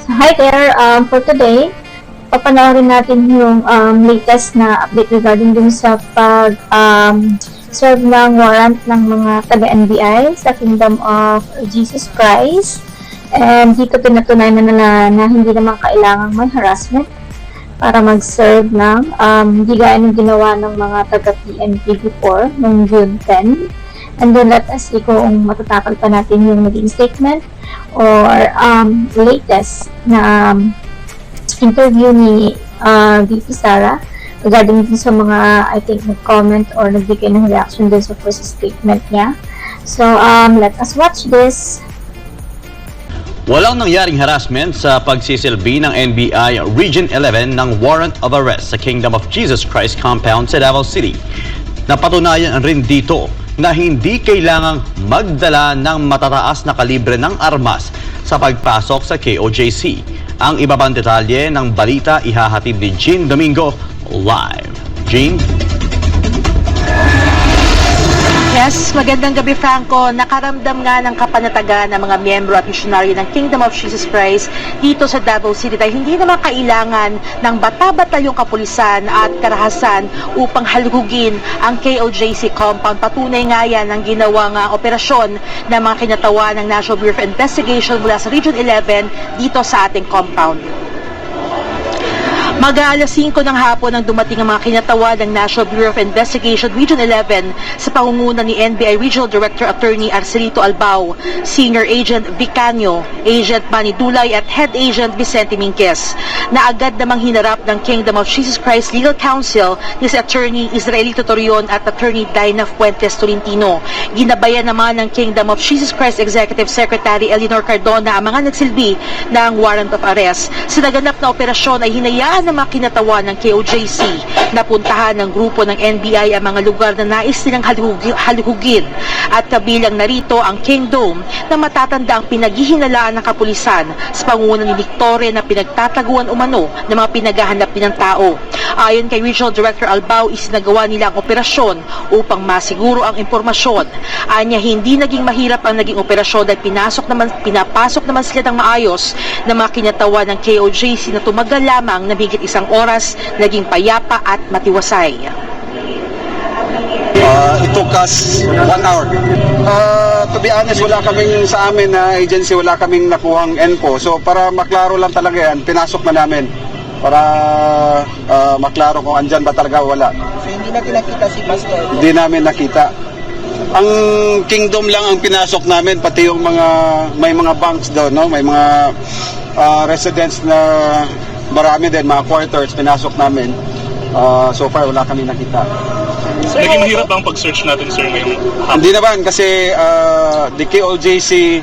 So, hi there. Um, for today, papanoorin natin yung um, latest na update regarding dun sa pag um, serve ng warrant ng mga taga-NBI sa Kingdom of Jesus Christ. And dito pinatunayan na nila na hindi naman kailangang may harassment para mag-serve ng um, hindi gaya ng ginawa ng mga taga-PNP before, noong June 10. And then let us see kung matatakal pa natin yung naging statement or um, latest na um, interview ni uh, VP Sara regarding dun sa mga, I think, nag-comment or nagbigay ng reaction dun sa first statement niya. So, um, let us watch this. Walang nangyaring harassment sa pagsisilbi ng NBI Region 11 ng warrant of arrest sa Kingdom of Jesus Christ compound sa Davao City. Napatunayan rin dito na hindi kailangang magdala ng matataas na kalibre ng armas sa pagpasok sa KOJC. Ang iba pang detalye ng balita ihahatid ni Jean Domingo live. Jean? Yes, magandang gabi Franco. Nakaramdam nga ng kapanatagan ng mga miyembro at misyonaryo ng Kingdom of Jesus Christ dito sa Davao City dahil hindi naman kailangan ng bata-batalyong kapulisan at karahasan upang halugugin ang KOJC compound. Patunay nga yan ng ginawang uh, operasyon ng mga kinatawa ng National Bureau of Investigation mula sa Region 11 dito sa ating compound. Mag-aalas 5 ng hapon nang dumating ang mga kinatawa ng National Bureau of Investigation Region 11 sa pangunguna ni NBI Regional Director Attorney Arcelito Albao, Senior Agent Vicanio, Agent Manny at Head Agent Vicente Minquez na agad namang hinarap ng Kingdom of Jesus Christ Legal Counsel ni si Attorney Israelito Torion at Attorney Dinah Fuentes Tolentino. Ginabayan naman ng Kingdom of Jesus Christ Executive Secretary Eleanor Cardona ang mga nagsilbi ng warrant of arrest. Sa naganap na operasyon ay hinayaan ng mga kinatawa ng KOJC na puntahan ng grupo ng NBI ang mga lugar na nais nilang haluhugin at kabilang narito ang Kingdom na matatanda ang pinaghihinalaan ng kapulisan sa pangunguna ni Victoria na pinagtataguan umano ng mga pinaghahanap ng tao. Ayon kay Regional Director Albao, isinagawa nila ang operasyon upang masiguro ang impormasyon. Anya hindi naging mahirap ang naging operasyon dahil pinasok naman, pinapasok naman sila ng maayos ng mga kinatawa ng KOJC na tumagal lamang na higit isang oras, naging payapa at matiwasay. Uh, it took us one hour. Uh, to be honest, wala kaming sa amin na agency, wala kaming nakuhang info. So para maklaro lang talaga yan, pinasok na namin. Para uh, maklaro kung andyan ba talaga wala. So hindi natin nakita si Pastor. Hindi namin nakita. Ang kingdom lang ang pinasok namin, pati yung mga, may mga banks doon, no? may mga uh, residents na marami din, mga quarters, pinasok namin. Uh, so far, wala kami nakita. Naging mahirap ang pag-search natin, sir, ngayong hapon. Hindi naman kasi uh, the KOJC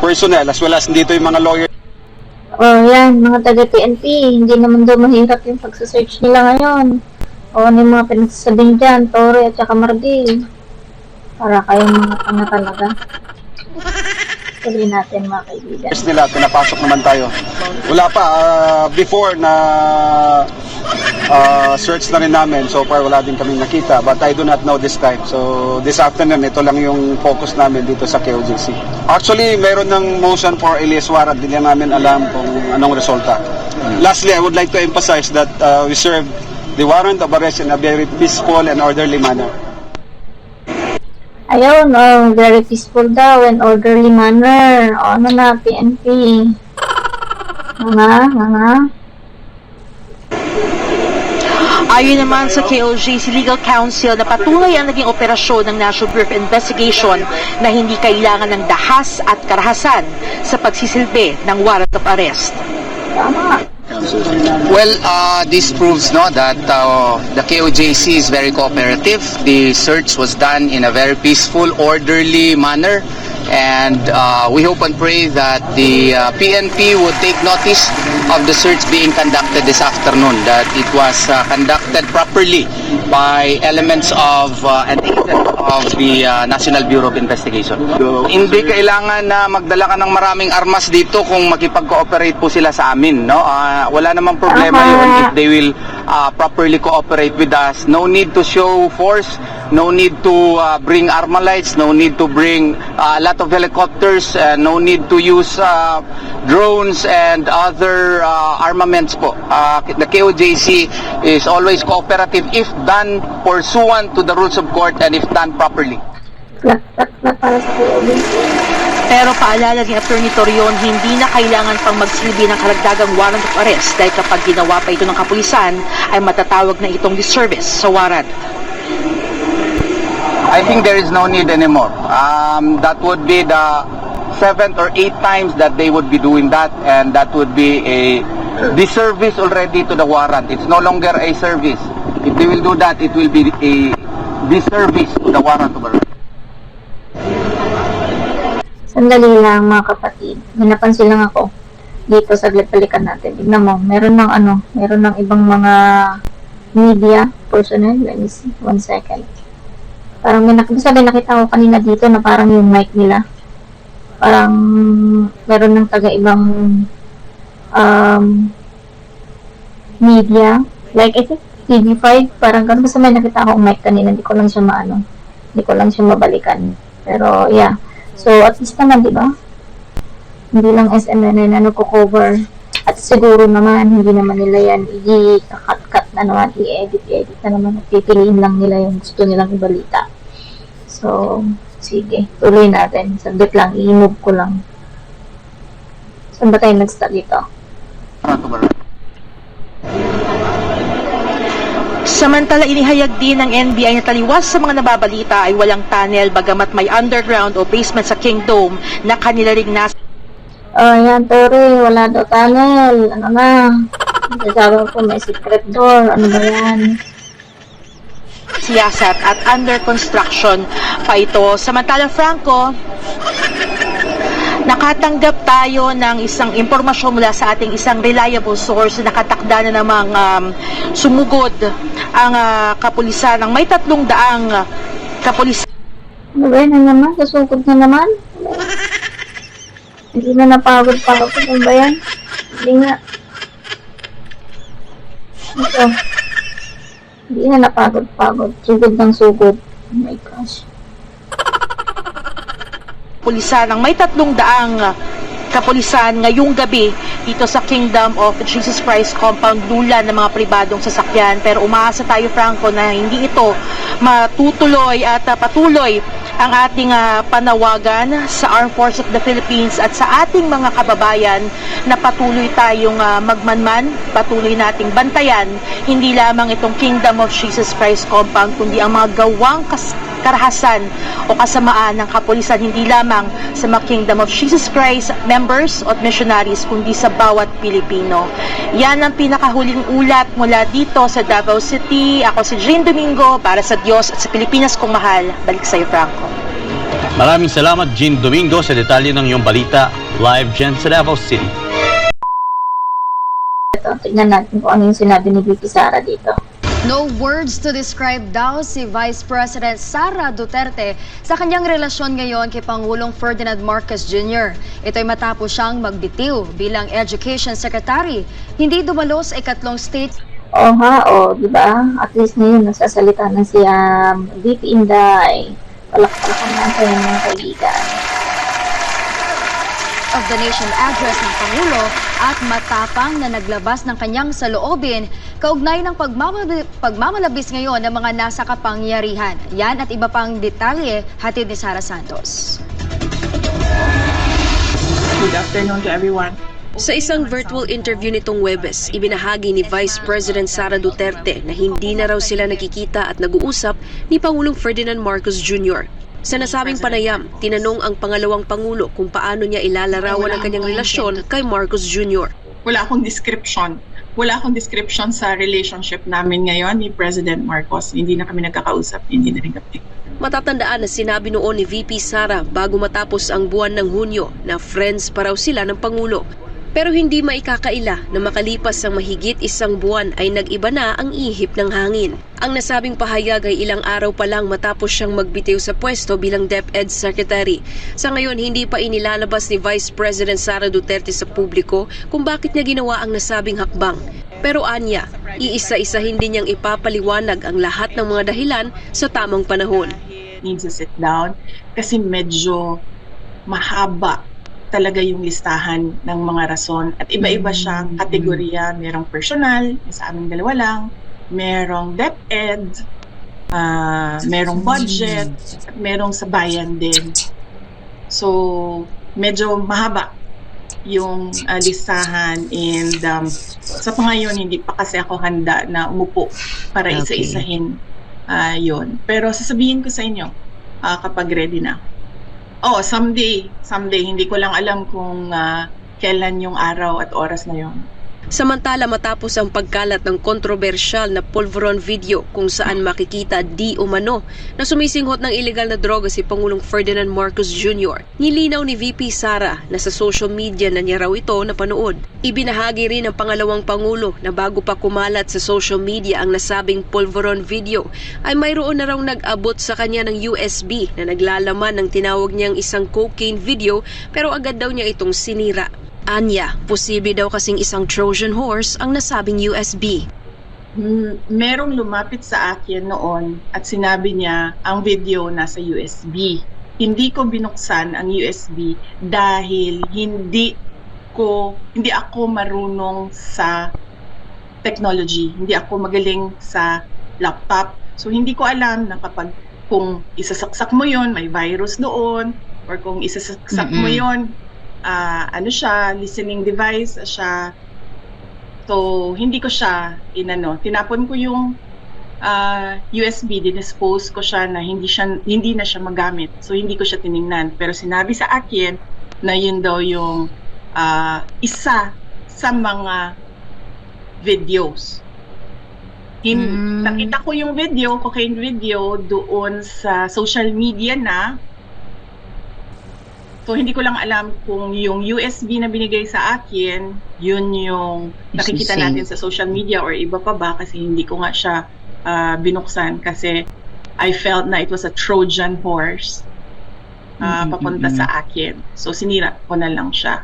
personnel as well as dito yung mga lawyer O yan, mga taga-PNP, hindi naman daw mahirap yung pagsasearch nila ngayon. O ano yung mga pinagsasabihin dyan, Tore at saka Mardi. Para kayong mga tanga talaga. Tuloy natin mga kaibigan. nila, pinapasok naman tayo. Wala pa, uh, before na uh, search na rin namin, so far wala din kami nakita, but I do not know this time. So this afternoon, ito lang yung focus namin dito sa KOJC. Actually, meron ng motion for alias warrant, hindi namin alam kung anong resulta. Lastly, I would like to emphasize that uh, we serve the warrant of arrest in a very peaceful and orderly manner. Ayun, oh, very peaceful daw and orderly manner. O ano na, PNP. Mga, mga. Ayon naman sa KOJC Legal Counsel na patuloy ang naging operasyon ng National Bureau of Investigation na hindi kailangan ng dahas at karahasan sa pagsisilbi ng warrant of arrest. Tama. Well, uh, this proves no that uh, the KOJC is very cooperative. The search was done in a very peaceful, orderly manner. And uh, we hope and pray that the uh, PNP would take notice of the search being conducted this afternoon, that it was uh, conducted properly by elements of uh, and agents of the uh, National Bureau of Investigation. Hindi kailangan na magdala ka ng maraming armas dito kung makipag-cooperate po sila sa amin, no? Ah, wala namang problema yun if they will uh, properly cooperate with us. No need to show force no need to uh, bring Armalites, no need to bring uh, a lot of helicopters, uh, no need to use uh, drones and other uh, armaments po. Uh, the KOJC is always cooperative if done pursuant to the rules of court and if done properly. Pero paalala ni Atty. Torion, hindi na kailangan pang magsilbi ng karagdagang warrant of arrest dahil kapag ginawa pa ito ng kapulisan ay matatawag na itong disservice sa warrant. I think there is no need anymore. Um, that would be the seventh or eighth times that they would be doing that and that would be a disservice already to the warrant. It's no longer a service. If they will do that, it will be a disservice to the warrant of arrest. Sandali lang mga kapatid. May napansin lang ako. Dito, saglit balikan natin. Tignan mo, meron ng ano, meron ng ibang mga media personnel. Let me see. One second. Parang may nakita, sabi nakita ko kanina dito na parang yung mic nila. Parang meron ng taga-ibang um, media. Like, I think TV5, parang ganun. Basta may nakita akong mic kanina. Hindi ko lang siya maano. Hindi ko lang siya mabalikan. Pero, yeah. So, at least naman, di ba? Hindi lang SMNN na nagko-cover. At siguro naman, hindi naman nila yan i-cut-cut na naman, i-edit, i-edit na naman. Pipiliin lang nila yung gusto nilang ibalita. So, sige. Tuloy natin. Saglit lang, i-move ko lang. Saan ba tayo nag-start dito? Samantala, inihayag din ng NBI na taliwas sa mga nababalita ay walang tunnel bagamat may underground o basement sa Kingdom na kanila ring nasa Oh, yan, Tori. Wala daw tunnel. Ano na? Sasabi ko may secret door. Ano ba yan? siyasat at under construction pa ito. Samantala, Franco, nakatanggap tayo ng isang impormasyon mula sa ating isang reliable source na nakatakda na namang um, sumugod ang ah, kapulisan ng may tatlong daang ah, kapulisan Ano ba na naman? Susugod na naman? Hindi na napagod pa ako. Ano ba yan? Hindi nga. Ito. Hindi na napagod-pagod. Sugod ng sugod. Oh my gosh. kapulisan ng may tatlong daang kapulisan ngayong gabi dito sa Kingdom of Jesus Christ compound dula ng mga pribadong sasakyan pero umaasa tayo Franco na hindi ito matutuloy at ah, patuloy ang ating ah, panawagan sa Armed Forces of the Philippines at sa ating mga kababayan na patuloy tayong ah, magmanman, patuloy nating bantayan. Hindi lamang itong Kingdom of Jesus Christ compound kundi ang mga gawang kas- karahasan o kasamaan ng kapulisan hindi lamang sa mga Kingdom of Jesus Christ members at missionaries kundi sa bawat Pilipino. Yan ang pinakahuling ulat mula dito sa Davao City. Ako si Jane Domingo para sa Diyos at sa Pilipinas kong mahal. Balik sa iyo, Franco. Maraming salamat, Jean Domingo, sa detalye ng iyong balita. Live Gen sa Davao City. Ito, tignan natin kung ano yung sinabi ni VP Sara dito. No words to describe daw si Vice President Sara Duterte sa kanyang relasyon ngayon kay Pangulong Ferdinand Marcos Jr. Ito ay matapos siyang magbitiw bilang Education Secretary. Hindi dumalo sa ikatlong state Oo nga, o, di ba? At least ngayon, nagsasalita na si um, VP Inday. Palakpakan natin mga kaibigan. Of the Nation address ng Pangulo at matapang na naglabas ng kanyang saloobin kaugnay ng pagmamalabis ngayon ng mga nasa kapangyarihan. Yan at iba pang detalye hatid ni Sara Santos. Good afternoon to everyone. Sa isang virtual interview nitong Webes, ibinahagi ni Vice President Sara Duterte na hindi na raw sila nakikita at nag-uusap ni Pangulong Ferdinand Marcos Jr. Sa nasabing panayam, tinanong ang pangalawang Pangulo kung paano niya ilalarawan ang kanyang relasyon kay Marcos Jr. Wala akong description. Wala akong description sa relationship namin ngayon ni President Marcos. Hindi na kami nagkakausap, hindi na rin kami. Matatandaan na sinabi noon ni VP Sara bago matapos ang buwan ng Hunyo na friends pa raw sila ng Pangulo. Pero hindi maikakaila na makalipas ang mahigit isang buwan ay nag-iba na ang ihip ng hangin. Ang nasabing pahayag ay ilang araw pa lang matapos siyang magbitiw sa pwesto bilang DepEd Secretary. Sa ngayon, hindi pa inilalabas ni Vice President Sara Duterte sa publiko kung bakit niya ginawa ang nasabing hakbang. Pero anya, Iisa-isahin din niyang ipapaliwanag ang lahat ng mga dahilan sa tamang panahon. needs to sit down kasi medyo mahaba talaga yung listahan ng mga rason at iba-iba siyang kategorya. Merong personal, sa aming dalawa lang, merong DepEd, ah merong budget, at merong sa bayan din. So, medyo mahaba yung ah, listahan and um, sa pangayon hindi pa kasi ako handa na umupo para Okay. isa-isahin ah yun. Pero sasabihin ko sa inyo ah, kapag ready na. Oh, someday, someday hindi ko lang alam kung ah, kailan yung araw at oras na yon. Samantala matapos ang pagkalat ng kontrobersyal na pulveron video kung saan makikita di umano na sumisinghot ng ilegal na droga si Pangulong Ferdinand Marcos Jr. Nilinaw ni VP Sara na sa social media na niya raw ito napanood. Ibinahagi rin ng pangalawang Pangulo na bago pa kumalat sa social media ang nasabing pulveron video ay mayroon na raw nag-abot sa kanya ng USB na naglalaman ng tinawag niyang isang cocaine video pero agad daw niya itong sinira. Anya, posible daw kasing isang Trojan horse ang nasabing USB. Mm, merong lumapit sa akin noon at sinabi niya ang video nasa USB. Hindi ko binuksan ang USB dahil hindi ko hindi ako marunong sa technology. Hindi ako magaling sa laptop. So hindi ko alam na kapag kung isasaksak mo yon may virus doon or kung isasaksak mo yon ah, ano siya, listening device siya. So, hindi ko siya inano. Tinapon ko yung ah, USB, dinispose ko siya na hindi siya hindi na siya magamit. So, hindi ko siya tiningnan. Pero sinabi sa akin na yun daw yung ah, isa sa mga videos. Hin- Nakita ko yung video, cocaine video, doon sa social media na So hindi ko lang alam kung yung USB na binigay sa akin, yun yung nakikita natin sa social media or iba pa ba kasi hindi ko nga siya ah, binuksan kasi I felt na it was a Trojan horse ah, papunta sa akin. So sinira ko na lang siya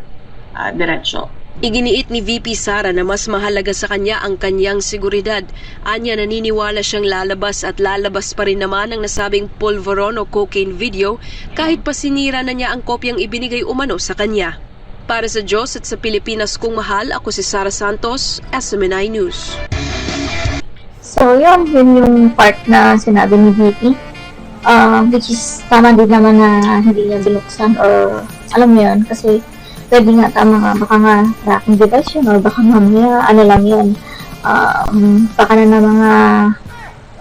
ah, diretso. Iginiit ni VP Sara na mas mahalaga sa kanya ang kanyang seguridad. Anya naniniwala siyang lalabas at lalabas pa rin naman ang nasabing pulveron o cocaine video kahit pa sinira na niya ang kopyang ibinigay umano sa kanya. Para sa Diyos at sa Pilipinas kong mahal, ako si Sara Santos, SMNI News. So, yun, yun yung part na sinabi ni VP. Uh, which is, tama din naman na hindi niya binuksan or alam mo yun, kasi pwede nga tama nga, baka nga tracking device yun or baka mamaya, ano lang yun, um, baka na na mga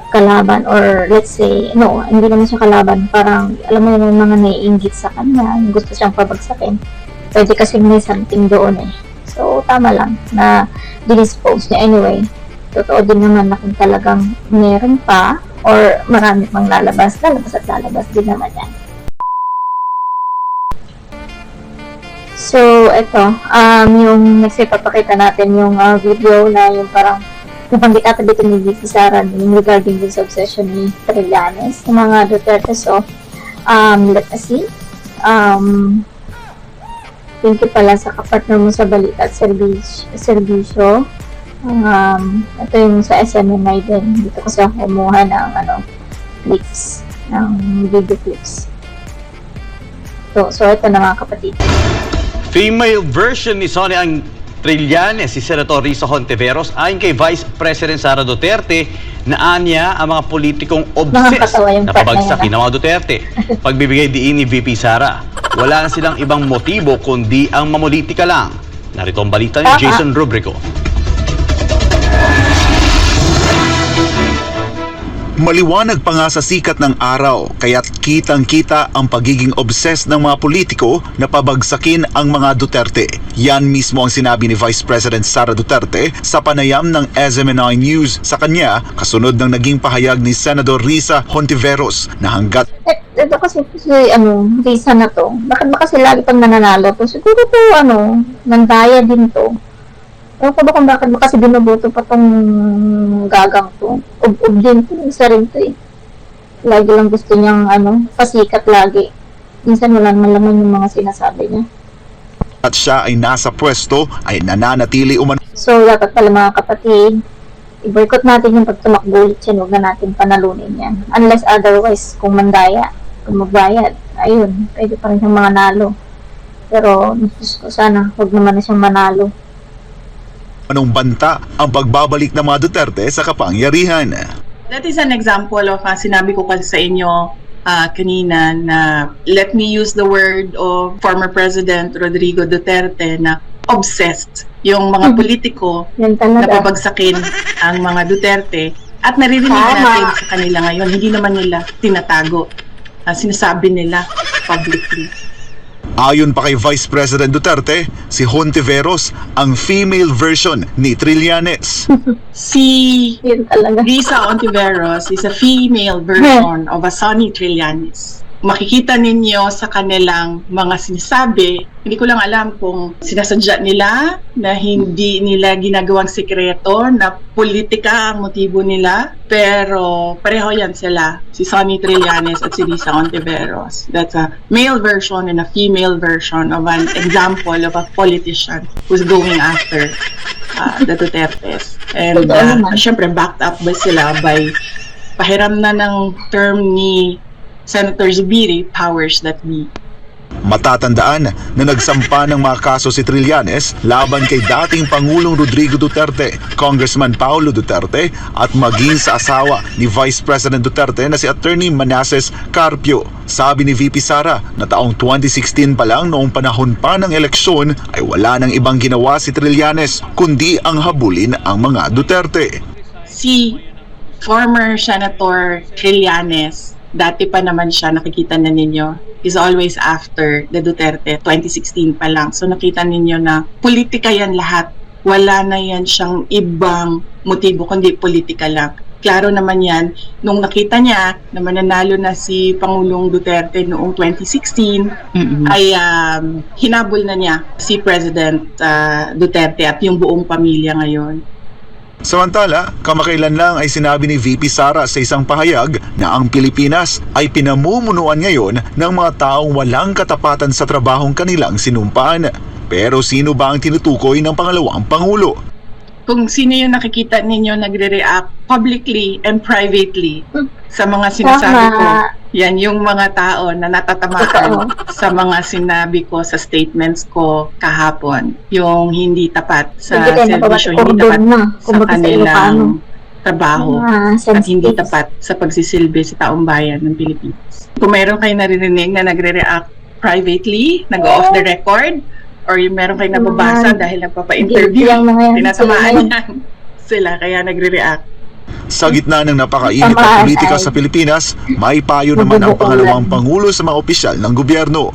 kalaban or let's say, no, hindi naman siya kalaban, parang alam mo naman mga naiingit sa kanya, yung gusto siyang pabagsakin. Pwede kasi may something doon eh. So, tama lang na dinispose niya anyway totoo din naman na kung talagang meron pa or marami pang lalabas, lalabas at lalabas din naman yan. So, ito, um, yung next ipapakita natin yung uh, video na yung parang nabanggit ata dito ni Vicky Sara yung regarding din sa obsession ni Trillanes, yung mga Duterte. So, um, let us see. Um, thank you pala sa kapartner mo sa balita at serbisyo. serbisyo um, ito yung sa SMNI din. Dito ko sa kumuha ng ano, clips, ng video clips. So, so ito na mga kapatid. Female version ni Sonny ang Trillanes, si Senator Risa Hontiveros, ayon kay Vice President Sara Duterte, na anya ang mga politikong obses na pabagsakin yun, ng mga Duterte. Pagbibigay diin ni VP Sara, wala na silang ibang motibo kundi ang mamulitika lang. Narito ang balita ni Ah, ah. Jason Rubrico. Maliwanag pa nga sa sikat ng araw, kaya't kitang-kita ang pagiging obses ng mga politiko na pabagsakin ang mga Duterte. Yan mismo ang sinabi ni Vice President Sara Duterte sa panayam ng SMNI News sa kanya kasunod ng naging pahayag ni Senador Risa Hontiveros na hanggat Eh, ito kasi si, ano, Risa na to. Bakit ba kasi lagi pang nananalo to? Siguro to, ano, nandaya din to. Ewan ko ba kung bakit ba kasi binoboto pa tong gagang to. Ub-ub din to, isa rin to eh. Lagi lang gusto niyang, ano, pasikat lagi. Minsan wala naman laman yung mga sinasabi niya. at siya ay nasa pwesto ay nananatili umano So, dapat pala mga kapatid, i-boycott natin yung pagtumakbo ulit yan, huwag na natin panalunin yan. Unless otherwise, kung mandaya, kung magbayad, ayun, pwede pa rin siyang mga nalo. Pero, Diyos ko, sana, huwag naman na siyang manalo. Anong banta ang pagbabalik ng mga Duterte sa kapangyarihan? That is an example of uh, sinabi ko kasi sa inyo uh, kanina na let me use the word of former President Rodrigo Duterte na obsessed yung mga Mhm. politiko na talaga. pabagsakin ang mga Duterte at naririnig Tama. natin sa kanila ngayon, hindi naman nila tinatago. Uh, sinasabi nila publicly. Ayon pa kay Vice President Duterte, si Hontiveros ang female version ni Trillanes. Si. Risa Ontiveros is a female version of a Sonny Trillanes. Makikita ninyo sa kanilang mga sinasabi, hindi ko lang alam kung sinasadya nila na hindi nila ginagawang sekreto na politika ang motibo nila, pero pareho yan sila, si Sonny Trillanes at si Risa Ontiveros. That's a male version and a female version of an example of a politician who's going after uh, the Dutertes. And uh, syempre backed up ba sila by pahiram na ng term ni Senator Zubiri, powers that be. Matatandaan na nagsampa ng mga kaso si Trillanes laban kay dating Pangulong Rodrigo Duterte, Congressman Paulo Duterte at maging sa asawa ni Vice President Duterte na si Attorney Manases Carpio. Sabi ni VP Sara na taong 2016 pa lang noong panahon pa ng eleksyon ay wala nang ibang ginawa si Trillanes kundi ang habulin ang mga Duterte. Si former Senator Trillanes, dati pa naman siya, nakikita na ninyo, is always after the Duterte, 2016 pa lang. So nakita ninyo na politika yan lahat. Wala na yan siyang ibang motibo, kundi politika lang. Klaro naman yan, nung nakita niya na mananalo na si Pangulong Duterte noong 2016, ay um, hinabol na niya si President uh, Duterte at yung buong pamilya ngayon. Samantala, kamakailan lang ay sinabi ni VP Sara sa isang pahayag na ang Pilipinas ay pinamumunuan ngayon ng mga taong walang katapatan sa trabahong kanilang sinumpaan. Pero sino ba ang tinutukoy ng pangalawang pangulo? kung sino yung nakikita ninyo nagre-react publicly and privately sa mga sinasabi ko. Yan yung mga tao na natatamaan sa mga sinabi ko sa statements ko kahapon. Yung hindi tapat sa Hindi servisyo, hindi tapat na. sa kanilang trabaho Ah, at hindi tapat sa pagsisilbi sa taong bayan ng Pilipinas. Kung meron kayo naririnig na nagre-react privately, nag-off the record, or yung meron kayo nababasa dahil nagpapa-interview, tinatamaan yan sila kaya nagre-react. Sa gitna ng napakainit na politika sa Pilipinas, may payo naman ang pangalawang pangulo sa mga opisyal ng gobyerno.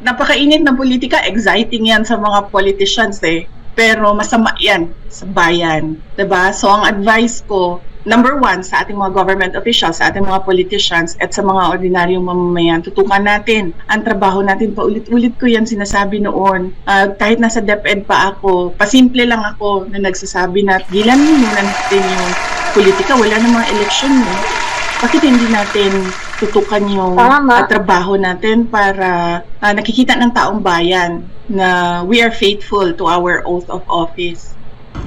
Napakainit ng politika, exciting yan sa mga politicians eh. Pero masama yan sa bayan. 'di ba? So ang advice ko, number one, sa ating mga government officials, sa ating mga politicians, at sa mga ordinaryong mamamayan, tutukan natin ang trabaho natin. Paulit-ulit ko yan sinasabi noon. Ah, kahit nasa DepEd pa ako, pasimple lang ako na nagsasabi na gilan muna natin yung politika. Wala namang eleksyon eh. Bakit hindi natin tutukan yung Tama. ah, trabaho natin para ah, nakikita ng taong bayan na we are faithful to our oath of office.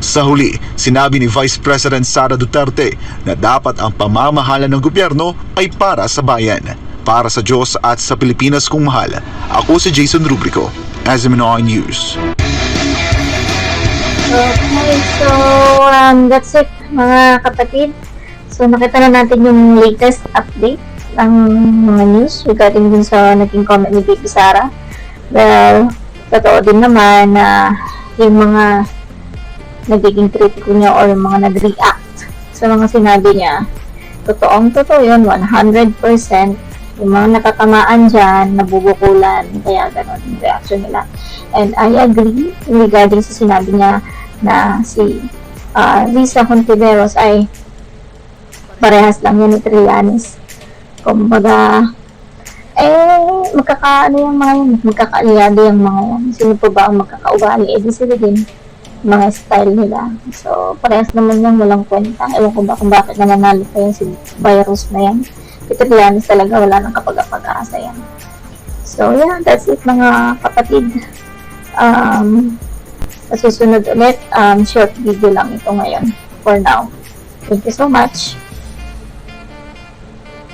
Sa huli, sinabi ni Vice President Sara Duterte na dapat ang pamamahala ng gobyerno ay para sa bayan, para sa Diyos at sa Pilipinas kung mahal. Ako si Jason Rubrico, SMNR News. Okay, so um, that's it mga kapatid. So nakita na natin yung latest update ng mga news regarding dun sa naging comment ni Baby Sara. Well, totoo din naman na yung mga nagiging kritiko niya or yung mga nag-react sa mga sinabi niya, totoong totoo yun, 100%. Yung mga nakatamaan dyan, nabubukulan, kaya ganon yung reaction nila. And I agree regarding sa sinabi niya na si uh, Lisa Hontiveros ay parehas lang yan ni Trillanes. Kumbaga, eh, magkakaano yung mga yan, magkakaalyado yung mga yan. Sino pa ba ang magkakaugali? Eh, sila din mga style nila. So, parehas naman yan, walang kwenta. Ewan ko ba kung bakit nananalo pa yan si virus na yan. Si Trillanes talaga, wala nang kapag-pag-asa yan. So, yeah, that's it mga kapatid. Um, sa susunod ulit, um, short video lang ito ngayon for now. Thank you so much.